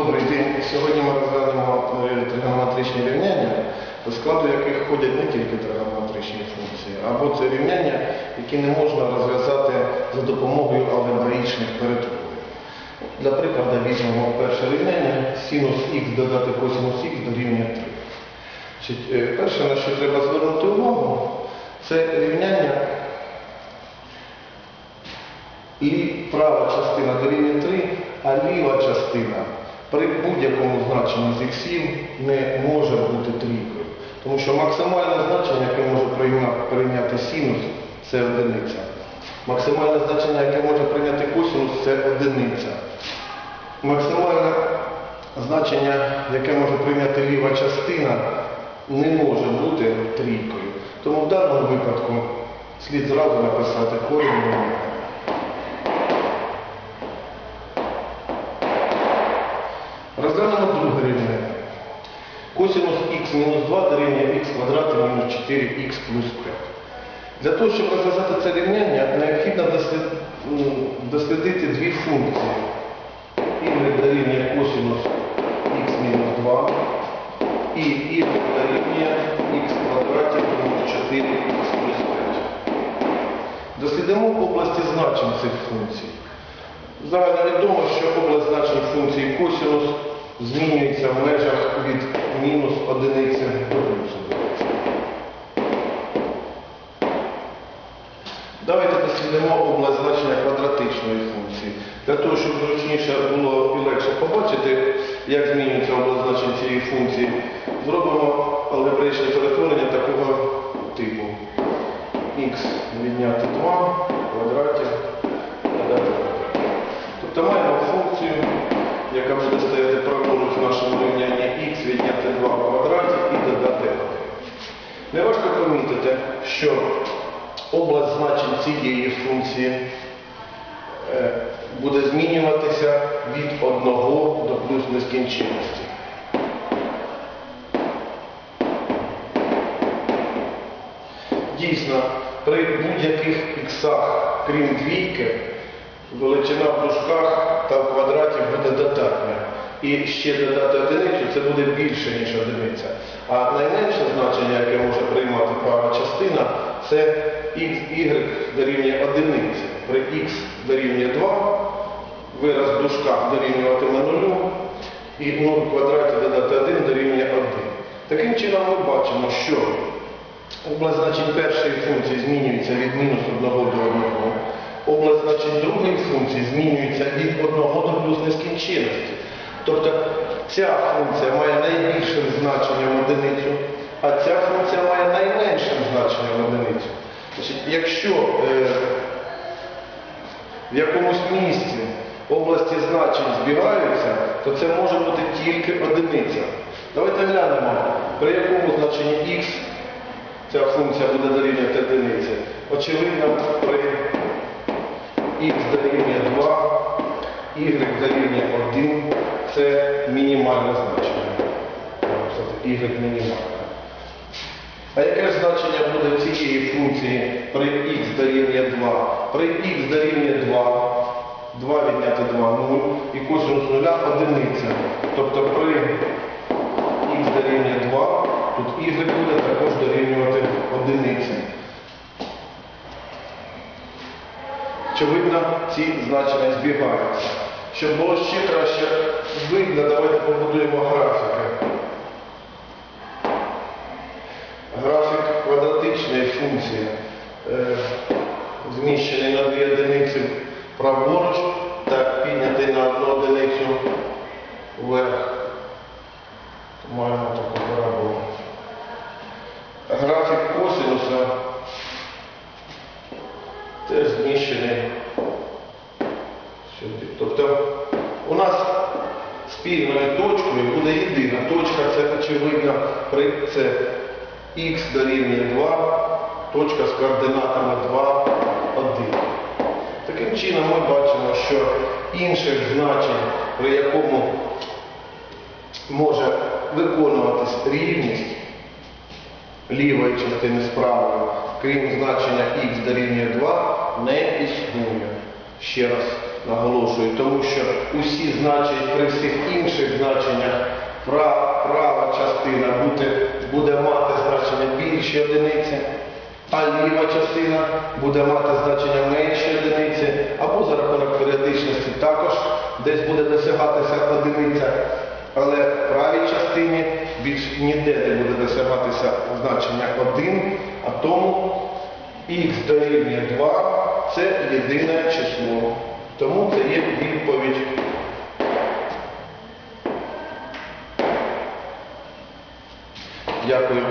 Добрий день. Сьогодні ми розглянемо е, тригонометричні рівняння, до складу яких входять не тільки тригонометричні функції, або це рівняння, які не можна розв'язати за допомогою алгебраїчних перетворень. Для прикладу візьмемо перше рівняння синус х додати косинус х дорівнює 3. Е, Перше, на що треба звернути увагу, це рівняння лі- права частина дорівнює 3, а ліва частина при будь-якому значенні з іксів не може бути трійкою. Тому що максимальне значення, яке може прийняти синус, це одиниця. Максимальне значення, яке може прийняти косинус, це одиниця. Максимальне значення, яке може прийняти ліва частина, не може бути трійкою. Тому в даному випадку слід зразу написати корінь рівняння. Розглянемо друге рівняння. Косинус х мінус 2 дорівнює х квадраті мінус 4х плюс 5. Для того, щоб розв'язати це рівняння, необхідно дослідити дві функції. y дорівнює косинус х мінус 2 і y дорівнює х квадраті мінус 4х плюс 5. Дослідимо області значень цих функцій. Загально відомо, що область значень функції косинус змінюється в межах від мінус одиниці до плюс одиниці. Давайте дослідимо область значення квадратичної функції. Для того, щоб зручніше було і легше побачити, як змінюється область значень цієї функції, зробимо алгебраїчне перетворення такого типу. х відняти 2 в квадраті додати квадрат. Тобто маємо функцію, яка буде стояти праворуч в нашому рівнянні х відняти 2 в квадраті і додати 1. Неважко помітити, що область значень цієї функції е, буде змінюватися від 1 до плюс нескінченності. Дійсно, при будь-яких іксах, крім двійки, величина в дужках та в квадраті буде додатня. І ще додати одиницю це буде більше, ніж одиниця. А найменше значення, яке може приймати права частина, це y дорівнює одиниці. При x дорівнює 2, вираз в дужках дорівнюватиме 0, і 0 в квадраті додати 1 дорівнює 1. Таким чином ми бачимо, що Область значень першої функції змінюється від мінус 1 до 1. Область значень другої функції змінюється від 1 до плюс нескінченності. Тобто ця функція має найбільшим значенням одиницю, а ця функція має найменшим значенням одиницю. Значить, якщо е, в якомусь місці області значень збігаються, то це може бути тільки одиниця. Давайте глянемо, при якому значенні х ця функція буде дорівнювати одиниці. Очевидно, при х дорівнює 2, y дорівнює 1 це мінімальне значення. y мінімальне. А яке ж значення буде цієї функції при х дорівнює 2? При х дорівнює 2, 2 відняти 2 0 і косинус 0 одиниця. Тобто при х дорівнює 2, тут y буде також дорівнювати одиниці. Очевидно, ці значення збігаються. Щоб було ще краще видно, давайте побудуємо графіки. Графік квадратичної функції е, зміщений на дві одиниці праворуч та піднятий на одну одиницю вверх. Маємо таку параболу. Графік косинуса сюди. Тобто у нас спільною точкою буде єдина точка, це очевидно це х дорівнює 2, точка з координатами 2, 1. Таким чином ми бачимо, що інших значень, при якому може виконуватись рівність лівої частини з крім значення х дорівнює 2, не існує. Ще раз наголошую, тому що усі значення при всіх інших значеннях права, права частина буде, буде мати значення більші одиниці, а ліва частина буде мати значення менші одиниці, або за рахунок періодичності також десь буде досягатися одиниця. Але в правій частині більш ніде не буде досягатися значення 1, а тому х дорівнює 2 це єдине число. Тому це є відповідь. Дякую.